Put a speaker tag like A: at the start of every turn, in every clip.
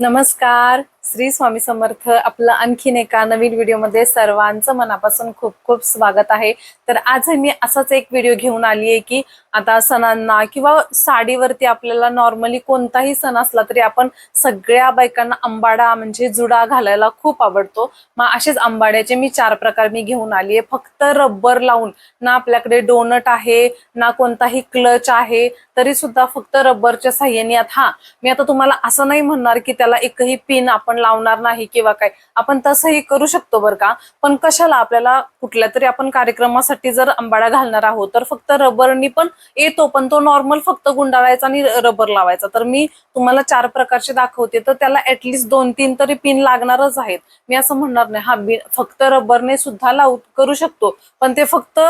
A: नमस्कार. श्री स्वामी समर्थ आपलं आणखीन एका नवीन व्हिडिओमध्ये सर्वांचं मनापासून खूप खूप स्वागत आहे. तर आज मी असाच एक व्हिडिओ घेऊन आली आहे की आता सणांना किंवा साडीवरती आपल्याला नॉर्मली कोणताही सण असला तरी आपण सगळ्या बायकांना अंबाडा म्हणजे जुडा घालायला खूप आवडतो. मग असेच अंबाड्याचे मी चार प्रकार मी घेऊन आली आहे. फक्त रब्बर लावून ना आपल्याकडे डोनट आहे ना कोणताही क्लच आहे तरी सुद्धा फक्त रब्बरच्या साह्याने आता हा मी आता तुम्हाला असं नाही म्हणणार की त्याला एकही पिन आपण लावणार नाही किंवा काय आपण तसंही करू शकतो बरं का. पण कशाला आपल्याला कुठल्या तरी आपण कार्यक्रमासाठी जर आंबाडा घालणार आहोत तर फक्त रबरनी पण येतो पण तो नॉर्मल फक्त गुंडाळायचा आणि रबर लावायचा. तर मी तुम्हाला चार प्रकारचे दाखवते तर त्याला ऍटलिस्ट दोन तीन तरी पिन लागणारच आहेत. मी असं म्हणणार नाही हा फक्त रबरने सुद्धा लावू करू शकतो. पण ते फक्त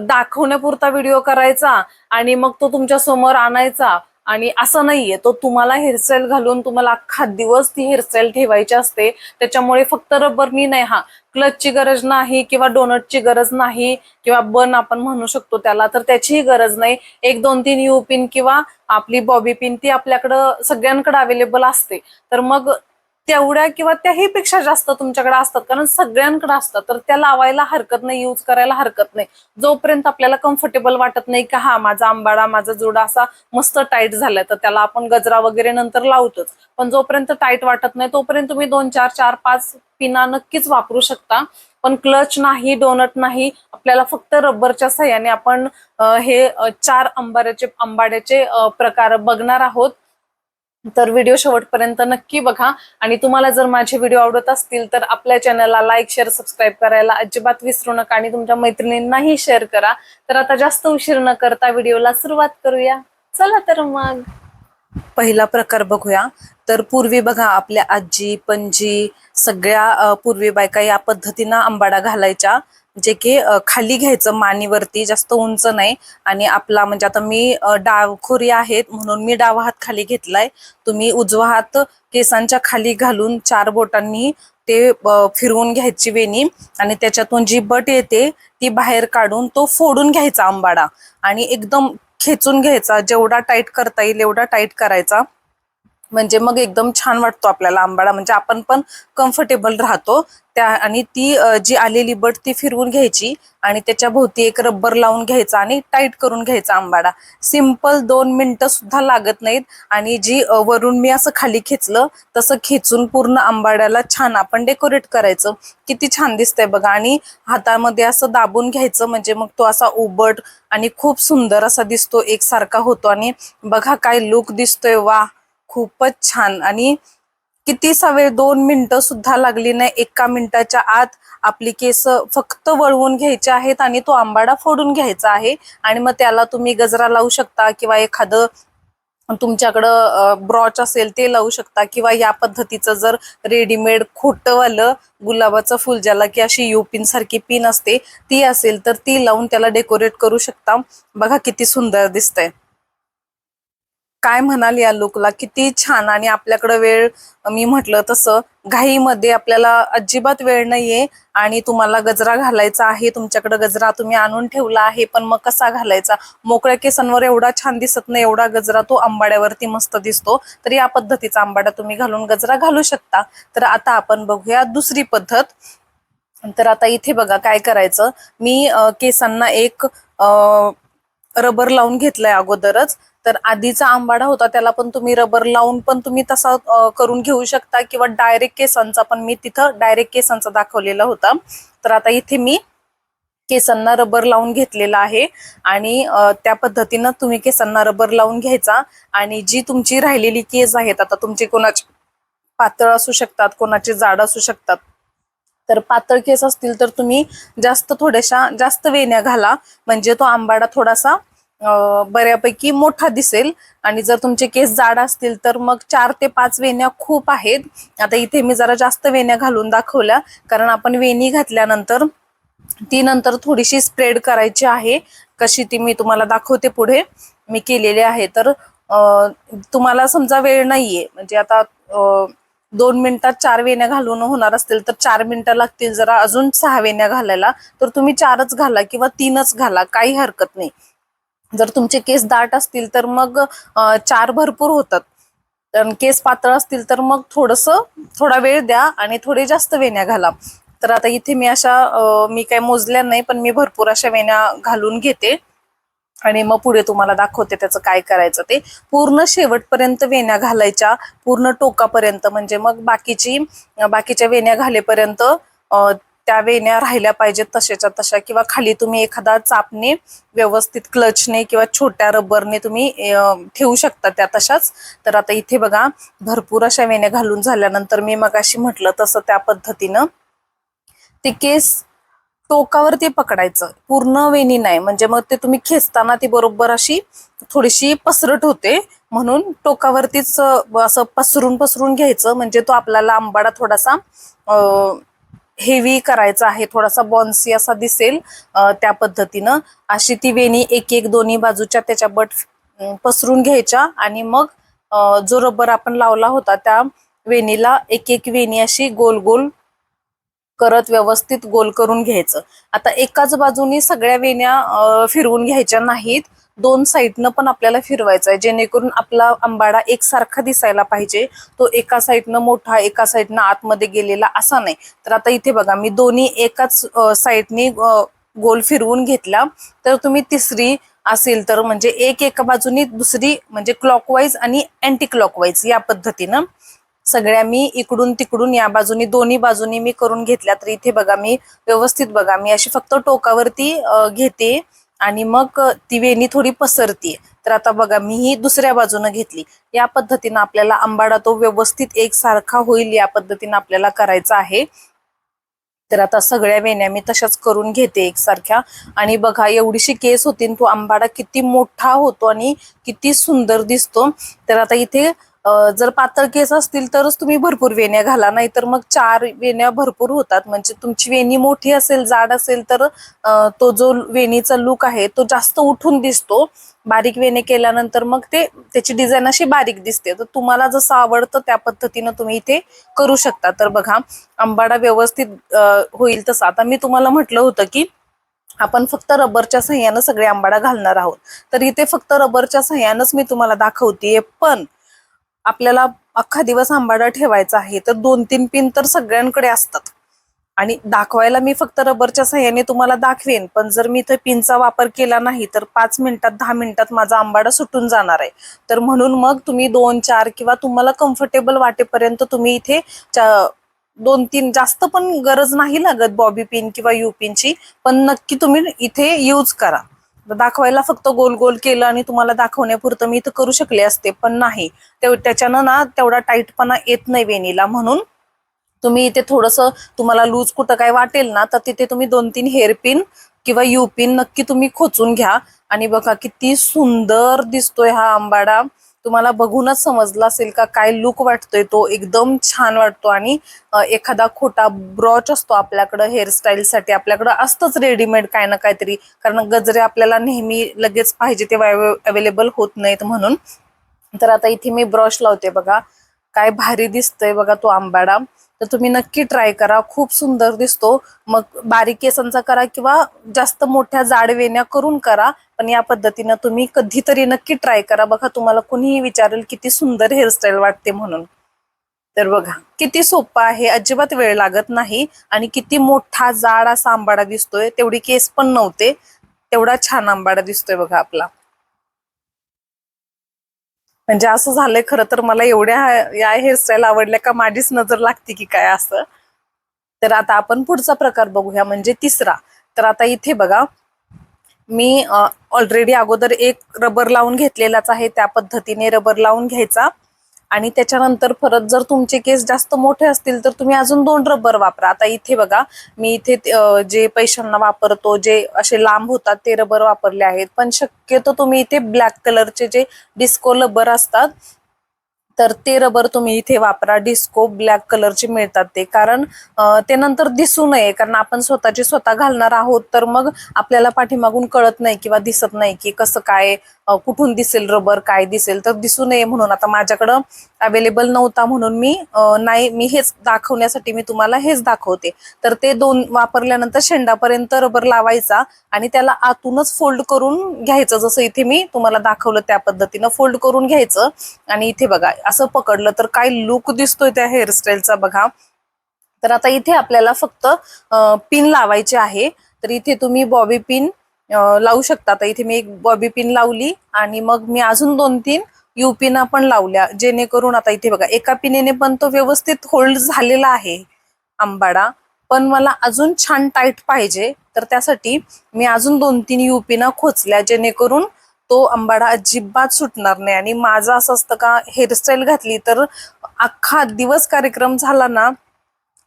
A: दाखवण्यापुरता व्हिडिओ करायचा आणि मग तो तुमच्यासमोर आणायचा. आणि असं नाहीये तो तुम्हाला हेअरस्टाईल घालून तुम्हाला अख्खा दिवस ती हेअरस्टाईल ठेवायची असते. त्याच्यामुळे फक्त रबरनी नाही हा क्लचची गरज नाही किंवा डोनटची गरज नाही किंवा बन आपण म्हणू शकतो त्याला तर त्याचीही गरज नाही. एक दोन तीन यू पिन किंवा आपली बॉबी पिन ती आपल्याकडं सगळ्यांकडे अवेलेबल असते. तर मग तेवढ्या किंवा त्याही पेक्षा जास्त तुमच्याकडे असतात कारण सगळ्यांकडे असतात. तर त्या लावायला हरकत नाही यूज करायला हरकत नाही. जोपर्यंत आपल्याला कम्फर्टेबल वाटत नाही का हा माझा आंबाडा माझा जोडा असा मस्त टाईट झालाय तर त्याला आपण गजरा वगैरे नंतर लावतोच. पण जोपर्यंत टाईट वाटत नाही तोपर्यंत तुम्ही दोन चार चार पाच पिना नक्कीच वापरू शकता. पण क्लच नाही डोनट नाही आपल्याला फक्त रबरच्या सहाय्याने आपण हे चार अंबाऱ्याचे आंबाड्याचे प्रकार बघणार आहोत. तर व्हिडिओ शेवटपर्यंत नक्की बघा. आणि तुम्हाला जर माझे व्हिडिओ आवडत असतील तर आपल्या चॅनलला लाईक शेअर सबस्क्राईब करायला अजिबात विसरू नका आणि तुमच्या मैत्रिणींनाही शेअर करा. तर आता जास्त उशीर न करता व्हिडिओला सुरुवात करूया. चला तर मग. पहिला प्रकार बघूया. तर पूर्वी बघा आपल्या आजी पणजी सगळ्या पूर्वी बायका या पद्धतीनं आंबाडा घालायच्या. जे की खाली घ्यायचं मानीवरती जास्त उंच नाही. आणि आपला म्हणजे आता मी डावखोरी आहेत म्हणून मी डावा हात खाली घेतलाय. तुम्ही उजवा हात केसांच्या खाली घालून चार बोटांनी ते फिरवून घ्यायची वेणी. आणि त्याच्यातून जी बट येते ती बाहेर काढून तो फोडून घ्यायचा आंबाडा. आणि एकदम खेचून घ्यायचा जेवढा टाईट करता येईल एवढा टाईट करायचा. म्हणजे मग एकदम छान वाटतो आपल्याला आंबाडा. म्हणजे आपण पण कम्फर्टेबल राहतो. त्या आणि ती जी आलेली बट ती फिरवून घ्यायची आणि त्याच्या भोवती एक रब्बर लावून घ्यायचा आणि टाईट करून घ्यायचा आंबाडा. सिंपल दोन मिनटं सुद्धा लागत नाहीत आणि जी वरून मी असं खाली खेचलं तसं खेचून पूर्ण आंबाड्याला छान आपण डेकोरेट करायचं. किती छान दिसतंय बघा. आणि हातामध्ये असं दाबून घ्यायचं म्हणजे मग तो असा उबट आणि खूप सुंदर असा दिसतो एकसारखा होतो. आणि बघा काय लुक दिसतोय. वा खूपच छान. आणि किती सवे दोन मिनिटं सुद्धा लागली नाही एका मिनिटाच्या आत आपली केस फक्त वळवून घ्यायचे आहेत आणि तो आंबाडा फोडून घ्यायचा आहे. आणि मग त्याला तुम्ही गजरा लावू शकता किंवा एखादं तुमच्याकडं ब्रॉच असेल ते लावू शकता किंवा या पद्धतीचं जर रेडीमेड खोटंवालं गुलाबाचं फुल ज्याला की अशी युपिन सारखी पिन असते ती असेल तर ती लावून त्याला डेकोरेट करू शकता. बघा किती सुंदर दिसतंय. काय म्हणाल या लुकला? किती छान. आणि आपल्याकडे वेळ मी म्हटलं तसं घाईमध्ये आपल्याला अजिबात वेळ नाहीये. आणि तुम्हाला गजरा घालायचा आहे. तुमच्याकडे गजरा तुम्ही आणून ठेवला आहे पण मग कसा घालायचा? मोकळ्या केसांवर एवढा छान दिसत नाही. एवढा गजरा तो आंबाड्यावरती मस्त दिसतो. तर या पद्धतीचा आंबाडा तुम्ही घालून गजरा घालू शकता. तर आता आपण बघूया दुसरी पद्धत. तर आता इथे बघा काय करायचं. मी केसांना एक अं, रबर लावून घेतलाय अगोदरच. तर आधीचा आंबाडा होता त्याला पण तुम्ही रबर लावून पण तुम्ही तसा करून घेऊ शकता किंवा डायरेक्ट केसांचा पण मी तिथं डायरेक्ट केसांचा दाखवलेला होता. तर आता इथे मी केसांना रबर लावून घेतलेला आहे आणि त्या पद्धतीनं तुम्ही केसांना रबर लावून घ्यायचा आणि जी तुमची राहिलेली केस आहेत आता तुमची कोणाची पातळ असू शकतात कोणाचे जाड असू शकतात. तर पातळ केस असतील तर तुम्ही जास्त थोड्याशा जास्त वेण्या घाला. म्हणजे तो आंबाडा थोडासा बऱ्यापैकी मोठा दिसेल. आणि जर तुमचे केस जाड असतील तर मग चार ते पाच वेण्या खूप आहेत. आता इथे मी जरा जास्त वेण्या घालून दाखवल्या. कारण आपण वेणी घातल्यानंतर ती नंतर थोडीशी स्प्रेड करायची आहे. कशी ती मी तुम्हाला दाखवते पुढे. मी केलेली आहे. तर तुम्हाला समजा वेळ नाहीये. म्हणजे आता दोन मिनिटात चार वेण्या घालून होणार असतील तर चार मिनिटं लागतील जरा अजून सहा वेण्या घालायला. तर तुम्ही चारच घाला किंवा तीनच घाला. काही हरकत नाही. जर तुमचे केस दाट असतील तर मग चार भरपूर होतात. तर केस पातळ असतील तर मग थोडस थोडा वेळ द्या आणि थोडे जास्त वेण्या घाला. तर आता इथे मी अशा मी काय मोजल्या नाही पण मी भरपूर अशा वेण्या घालून घेते. आणि मग पुढे तुम्हाला दाखवते त्याचं काय करायचं ते. पूर्ण शेवटपर्यंत वेण्या घालायच्या पूर्ण टोकापर्यंत. म्हणजे मग बाकीची बाकीच्या वेण्या घालेपर्यंत त्या वेण्या राहिल्या पाहिजेत तशाच्या तशा. किंवा खाली तुम्ही एखादा चापने व्यवस्थित क्लचने किंवा छोट्या रबरने तुम्ही ठेवू शकता त्या तशाच. तर आता इथे बघा भरपूर अशा वेण्या घालून झाल्यानंतर मी मग अशी म्हटलं तसं त्या पद्धतीनं. ते केस टोकावरती पकडायचं. पूर्ण वेणी नाही. म्हणजे मग ते तुम्ही खेचताना ती बरोबर अशी थोडीशी पसरट होते. म्हणून टोकावरतीच असं पसरून पसरून घ्यायचं. म्हणजे तो आपल्याला आंबाडा थोडासा हेवी करायचा आहे थोडासा बॉन्सी असा दिसेल त्या पद्धतीनं. अशी ती वेणी एक एक दोन्ही बाजूच्या त्याच्या बट पसरून घ्यायच्या आणि मग जो रबर आपण लावला होता त्या वेणीला एक एक वेणी अशी गोल गोल करत व्यवस्थित गोल करून घ्यायचं. आता एकाच बाजूनी सगळ्या वेण्या फिरवून घ्यायच्या नाहीत. दोन साईडनं पण आपल्याला फिरवायचा आहे. जेणेकरून आपला आंबाडा एकसारखा दिसायला पाहिजे. तो एका साईडनं मोठा एका साईडनं आतमध्ये गेलेला असा नाही. तर आता इथे बघा मी दोन्ही एकाच साईडनी गोल फिरवून घेतला. तर तुम्ही तिसरी असेल तर म्हणजे एक एका बाजूनी दुसरी म्हणजे क्लॉकवाईज आणि अँटी क्लॉकवाईज या पद्धतीनं सगळ्या मी इकडून तिकडून या बाजूनी दोन्ही बाजूनी मी करून घेतल्या. तर इथे बघा मी व्यवस्थित बघा मी अशी फक्त टोकावरती घेते. आणि मग ती वेणी थोडी पसरतीये. तर आता बघा मी ही दुसऱ्या बाजूनं घेतली. या पद्धतीनं आपल्याला आंबाडा तो व्यवस्थित एकसारखा होईल या पद्धतीनं आपल्याला करायचा आहे. तर आता सगळ्या वेण्या मी तशाच करून घेते एकसारख्या. आणि बघा एवढीशी केस होती तो आंबाडा किती मोठा होतो आणि किती सुंदर दिसतो. तर आता इथे जर पातळ केस असतील तरच तुम्ही भरपूर वेण्या घाला नाही तर मग चार वेण्या भरपूर होतात. म्हणजे तुमची वेणी मोठी असेल जाड असेल तर तो जो वेणीचा लुक आहे तो जास्त उठून दिसतो. बारीक वेणे केल्यानंतर मग ते त्याची डिझाईन अशी बारीक दिसते. तर तुम्हाला जसं आवडतं त्या पद्धतीनं तुम्ही इथे करू शकता. तर बघा आंबाडा व्यवस्थित होईल तसं. आता मी तुम्हाला म्हटलं होतं की आपण फक्त रबरच्या सह्यानं सगळे आंबाडा घालणार आहोत. तर इथे फक्त रबरच्या सह्यानंच मी तुम्हाला दाखवतेय. पण आपल्याला अख्खा दिवस आंबाडा ठेवायचा आहे तर दोन तीन पिन तर सगळ्यांकडे असतात. आणि दाखवायला मी फक्त रबरच्या सहाय्याने तुम्हाला दाखवेन पण जर मी इथे पिनचा वापर केला नाही तर पाच मिनिटात दहा मिनिटात माझा आंबाडा सुटून जाणार आहे. तर म्हणून मग तुम्ही दोन चार किंवा तुम्हाला कम्फर्टेबल वाटेपर्यंत तुम्ही इथे दोन तीन जास्त पण गरज नाही लागत बॉबी पिन किंवा यू पिनची पण नक्की तुम्ही इथे यूज करा. दाखवायला फक्त गोल गोल केलं आणि तुम्हाला दाखवण्यापुरतं मी इथं करू शकले असते पण नाही. त्याच्यानं ना तेवढा टाईटपणा येत नाही वेणीला. म्हणून तुम्ही इथे थोडस तुम्हाला लूज कुठं काय वाटेल ना तर तिथे तुम्ही दोन तीन हेअर पिन किंवा युपिन नक्की तुम्ही खोचून घ्या. आणि बघा किती सुंदर दिसतोय हा आंबाडा. तुम्हाला बघूनच समजला असेल का काय लुक वाटतोय तो. एकदम छान वाटतो आणि एखादा खोटा ब्रॉच असतो आपल्याकडं हेअरस्टाईलसाठी आपल्याकडं असतंच रेडीमेड काय ना काहीतरी. कारण गजरे आपल्याला नेहमी लगेच पाहिजे तेव्हा अवेलेबल होत नाहीत म्हणून. तर आता इथे मी ब्रश लावते बघा. काय भारी दिसतंय बघा तो आंबाडा. तर तुम्ही नक्की ट्राय करा. खूप सुंदर दिसतो. मग बारीक केसांचा करा किंवा जास्त मोठ्या जाड वेण्या करून करा. पण या पद्धतीनं तुम्ही कधीतरी नक्की ट्राय करा. बघा तुम्हाला कुणीही विचारेल किती सुंदर हेअरस्टाईल वाटते म्हणून. तर बघा किती सोपं आहे. अजिबात वेळ लागत नाही आणि किती मोठा जाड असा आंबाडा दिसतोय. तेवढी केस पण नव्हते. तेवढा छान आंबाडा दिसतोय बघा आपला. म्हणजे असं झालंय खरं तर मला एवढ्या या हेअरस्टाईल आवडल्या का माझीच नजर लागते की काय असं. तर आता आपण पुढचा प्रकार बघूया म्हणजे तिसरा. तर आता इथे बघा मी ऑलरेडी अगोदर एक रबर लावून घेतलेलाच आहे त्या पद्धतीने रबर लावून घ्यायचा. आणि त्याच्यानंतर परत जर तुमचे केस जास्त मोठे असतील तर तुम्ही अजून दोन रबर वापरा. आता इथे बघा मी इथे जे पैशांना वापरतो जे असे लांब होतात ते रबर वापरले आहेत. पण शक्यतो तुम्ही इथे ब्लॅक कलरचे जे डिस्को रबर असतात तर ते रबर तुम्ही इथे वापरा. डिस्को ब्लॅक कलरचे मिळतात ते. कारण ते नंतर दिसू नये. कारण आपण स्वतःचे स्वतः घालणार आहोत तर मग आपल्याला पाठीमागून कळत नाही किंवा दिसत नाही की कसं काय कुठून दिसेल रबर काय दिसेल तर दिसू नये म्हणून. आता माझ्याकडं अवेलेबल नव्हता म्हणून मी नाही मी हेच दाखवण्यासाठी मी तुम्हाला हेच दाखवते. तर ते दोन वापरल्यानंतर शेंडापर्यंत रबर लावायचा आणि त्याला आतूनच फोल्ड करून घ्यायचं. जसं इथे मी तुम्हाला दाखवलं त्या पद्धतीनं फोल्ड करून घ्यायचं. आणि इथे बघा असं पकडलं तर काय लुक दिसतोय त्या हेअरस्टाईलचा बघा. तर आता इथे आपल्याला फक्त पिन लावायचे आहे. तर इथे तुम्ही बॉबी पिन लावू शकता. आता इथे मी एक बॉबी पिन लावली आणि मग मी अजून दोन तीन यू पिना पण लावल्या. जेणेकरून आता इथे बघा एका पिनेने पण तो व्यवस्थित होल्ड झालेला आहे आंबाडा. पण मला अजून छान टाईट पाहिजे. तर त्यासाठी मी अजून दोन तीन यू पिना खोचल्या जेणेकरून तो आंबाडा अजिबात सुटणार नाही. आणि माझं असं असतं का हेअरस्टाईल घातली तर अख्खा दिवस कार्यक्रम झाला ना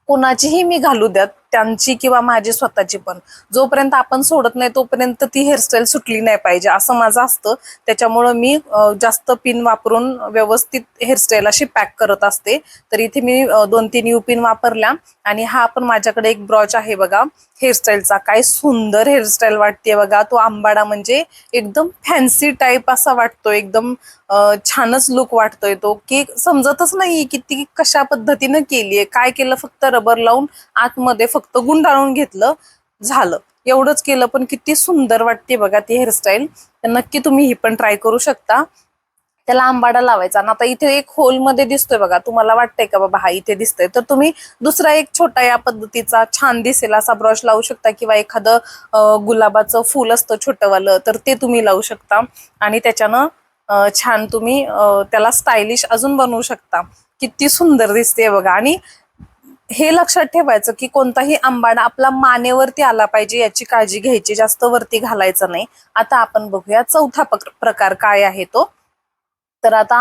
A: कोणाचीही मी घालू द्यात. त्यांची किंवा माझी स्वतःची पण. जोपर्यंत आपण सोडत नाही तोपर्यंत ती हेअरस्टाईल सुटली नाही पाहिजे. असं माझं असतं. त्याच्यामुळं मी जास्त पिन वापरून व्यवस्थित हेअरस्टाईल अशी पॅक करत असते. तर इथे मी दोन तीन यू पिन वापरल्या. आणि हा पण माझ्याकडे एक ब्रॉच आहे बघा. हेअरस्टाईलचा काय सुंदर हेअरस्टाईल वाटते बघा. तो आंबाडा म्हणजे एकदम फॅन्सी टाईप असा वाटतो एकदम छानच लुक वाटतोय तो. की समजतच नाही की ती कशा पद्धतीनं आहे काय केलं? फक्त रबर लावून आतमध्ये फक्त गुंडाळून घेतलं झालं. एवढंच केलं पण किती सुंदर वाटते बघा ती हेअरस्टाईल तर नक्की तुम्ही ही पण ट्राय करू शकता. त्याला आंबाडा लावायचा. आणि आता इथे एक होलमध्ये दिसतोय बघा. तुम्हाला वाटतंय का बाबा हा इथे दिसतोय? तर तुम्ही दुसरा एक छोटा या पद्धतीचा छान दिसेल असा ब्रश लावू शकता किंवा एखादं गुलाबाचं फुल असतं छोटंवालं तर ते तुम्ही लावू शकता. आणि त्याच्यानं छान तुम्ही त्याला स्टायलिश अजून बनवू शकता. किती सुंदर दिसते बघा. आणि हे लक्षात ठेवायचं की कोणताही आंबाडा आपला मानेवरती आला पाहिजे याची काळजी घ्यायची जास्त वरती घालायचं नाही. आता आपण बघूया चौथा प्रकार काय आहे तो. तर आता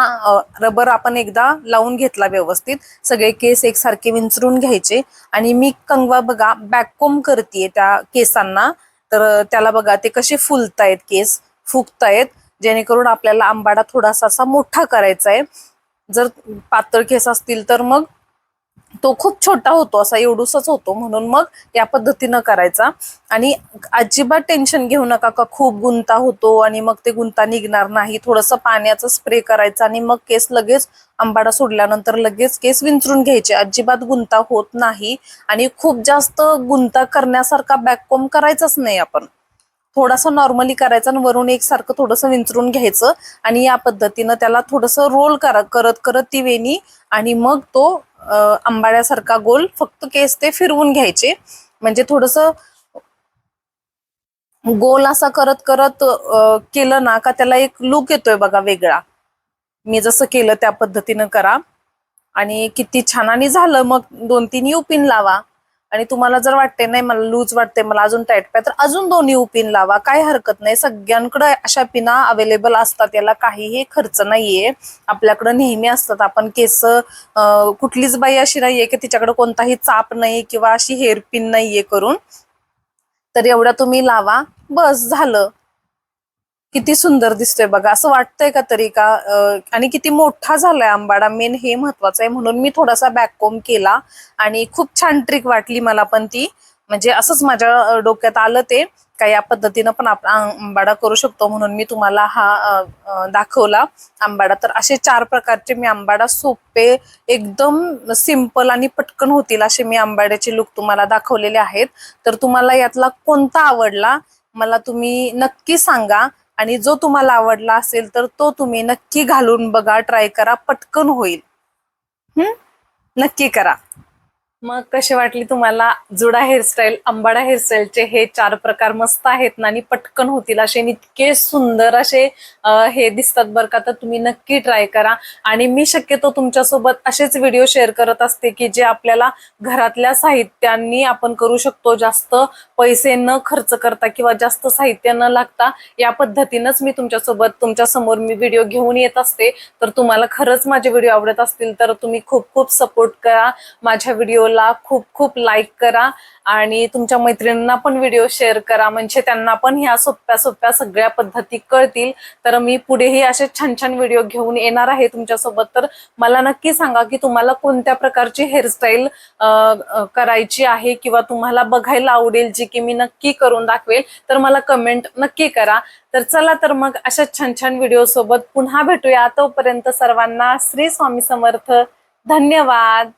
A: रबर आपण एकदा लावून घेतला व्यवस्थित. सगळे केस एकसारखे विंचरून घ्यायचे. आणि मी कंगवा बघा बॅककोम करते त्या केसांना. तर त्याला बघा ते कसे फुलतायत केस फुगतायत. जेणेकरून आपल्याला आंबाडा थोडासा असा मोठा करायचा आहे जर पातळ केस असतील तर मग तो खूप छोटा होतो असा एवढूसच होतो म्हणून मग या पद्धतीनं करायचा. आणि अजिबात टेन्शन घेऊ नका का खूप गुंता होतो आणि मग ते गुंता निघणार नाही. थोडंसं पाण्याचं स्प्रे करायचं आणि मग केस लगेच आंबाडा सोडल्यानंतर लगेच केस विंचरून घ्यायचे. अजिबात गुंता होत नाही. आणि खूप जास्त गुंता करण्यासारखा बॅककोम करायचाच नाही आपण. थोडासा नॉर्मली करायचा आणि वरून एकसारखं थोडंसं विंचरून घ्यायचं आणि या पद्धतीनं त्याला थोडंसं रोल करा करत करत ती वेणी आणि मग तो आंबाड्यासारखा गोल फक्त केस ते फिरवून घ्यायचे. म्हणजे थोडंसं गोल असा करत करत केलं ना का त्याला एक लुक येतोय बघा वेगळा. मी जसं केलं त्या पद्धतीनं करा. आणि किती छान आणि झालं. मग दोन तीन युपिन लावा. आणि तुम्हाला जर वाटते नाही मला लूज वाटते मला अजून टाईट पाहिजे तर अजून दोन्ही यू पिन लावा. काही हरकत नाही. सगळ्यांकडे अशा पिना अवेलेबल असतात. याला काहीही खर्च नाहीये. आपल्याकडे नेहमी असतात. आपण केस कुठलीच बाई अशी नाहीये की तिच्याकडे कोणताही चाप नाही किंवा अशी हेअर पिन नाहीये करून. तर एवढ्या तुम्ही लावा. बस झालं. किती सुंदर दिसतोय बघा. असं वाटतंय का तरी का आणि किती मोठा झालाय आंबाडा मेन हे महत्वाचं आहे म्हणून मी थोडासा बॅककोम केला आणि खूप छान ट्रिक वाटली मला पण ती. म्हणजे असंच माझ्या डोक्यात आलं ते. का या पद्धतीनं पण आपण आंबाडा करू शकतो म्हणून मी तुम्हाला हा दाखवला. आंबाडा तर असे चार प्रकारचे मी आंबाडा सोपे एकदम सिंपल आणि पटकन होतील असे मी आंबाड्याचे लुक तुम्हाला दाखवलेले आहेत. तर तुम्हाला यातला कोणता आवडला मला तुम्ही नक्की सांगा. आणि जो तुम्हाला आवडला असेल तर तो तुम्ही नक्की घालून बघा ट्राय करा पटकन होईल. हम्म नक्की करा. मग कसे वाटली तुम्हाला जुडा हेअरस्टाईल अंबाडा हेअरस्टाईलचे हे चार प्रकार मस्त आहेत ना? आणि पटकन होतील असे इतके सुंदर असे हे दिसतात बरं का? तर तुम्ही नक्की ट्राय करा. आणि मी शक्यतो तुमच्यासोबत असेच व्हिडिओ शेअर करत असते की जे आपल्याला घरातल्या साहित्यांनी आपण करू शकतो. जास्त पैसे न खर्च करता किंवा जास्त साहित्य न लागता या पद्धतीनंच मी तुमच्यासोबत तुमच्यासमोर मी व्हिडिओ घेऊन येत असते. तर तुम्हाला खरंच माझे व्हिडिओ आवडत असतील तर तुम्ही खूप खूप सपोर्ट करा. माझ्या व्हिडिओला खूप खूप लाईक करा आणि तुमच्या मैत्रिणींना पण व्हिडिओ शेअर करा. म्हणजे त्यांना पण ह्या सोप्या सोप्या सगळ्या पद्धती कळतील. तर मी पुढेही असे छान छान व्हिडिओ घेऊन येणार आहे तुमच्यासोबत. तर मला नक्की सांगा की तुम्हाला कोणत्या प्रकारची हेअरस्टाईल करायची आहे किंवा तुम्हाला बघायला आवडेल जी की मी नक्की करून दाखवेल. तर मला कमेंट नक्की करा. तर चला तर मग अशा छान छान व्हिडिओ सोबत पुन्हा भेटूया. तोपर्यंत सर्वांना श्री स्वामी समर्थ. धन्यवाद.